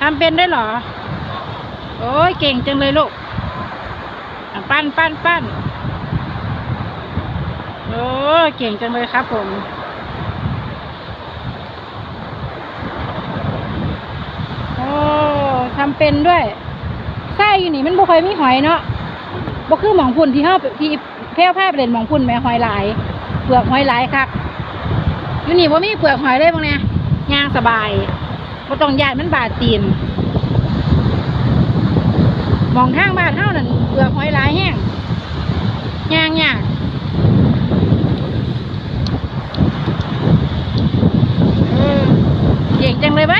ทำเป็นได้หรอ โอ้ยเก่งจังเลยลูก ปั้นปั้นปั้นโอ้เก่งจังเลยครับผมโอ้ทำเป็นด้วยไส้อยู่นี่มันบ่ค่อยมีหอยเนาะบ่คือหมองพุ่นที่เฮาที่แพร่วผ้าไปเล่นหมองพุ่นแม่หอยหลายเปลือกหอยหลายคักอยู่นี่บ่มีเปลือกหอยเลยพวกเนี้ย ย่างสบายบ่ต้องย่านมันบาดตีนหมองทางบ้านเฮานั่นเปลือกหอยหลายแห้งย่างยากเออเก่งจังเลยไหม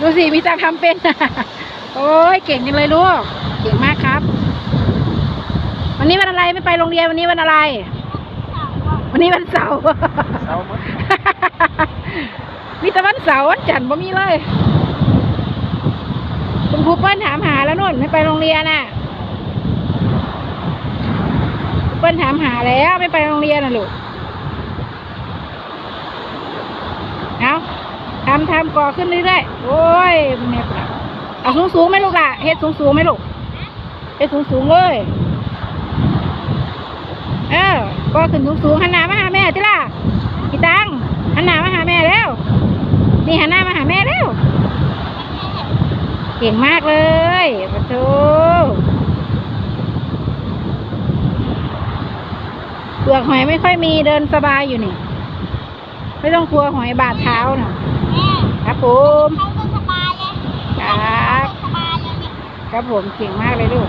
ดูสิมีตาทำเป็น โอ้ยเก่งจังเลยลูก เก่งมากครับ วันนี้วันอะไรไม่ไปโรงเรียนวันนี้วันอะไร วันนี้วันเสาร์เสาร์มั้งมีแต่วัน เสาร์วันจันทร์บ่มีเลย คุณครูเปิ้ลถามหาแล้วนุ่นไม่ไปโรงเรียนน่ะคูเปิ้ลถามหาแล้วไม่ไปโรงเรียนน่ะลูกเอาทำทำก่อขึ้นเรื่อยๆโอ้ยแม่ปะเอาสูงสูงไหมลูกล่ะเฮ็ดสูงสูงไหมลูกเฮ็ดสูงสูงเลยเออก่อขึ้นสูงสูงหันหน้ามาหาแม่จิล่ะพี่ตังหันหน้ามาหา นี่หันหน้ามาหาแม่แล้วเก่งมากเลยปะโถเปลือกหอยไม่ค่อยมีเดินสบายอยู่นี่ ไม่ต้องกลัวหอยบาดเท้านะแม่ครับผมเขาก็สบายเลยครับสบายเลยเนี่ยครับผมเก่งมากเลยลูก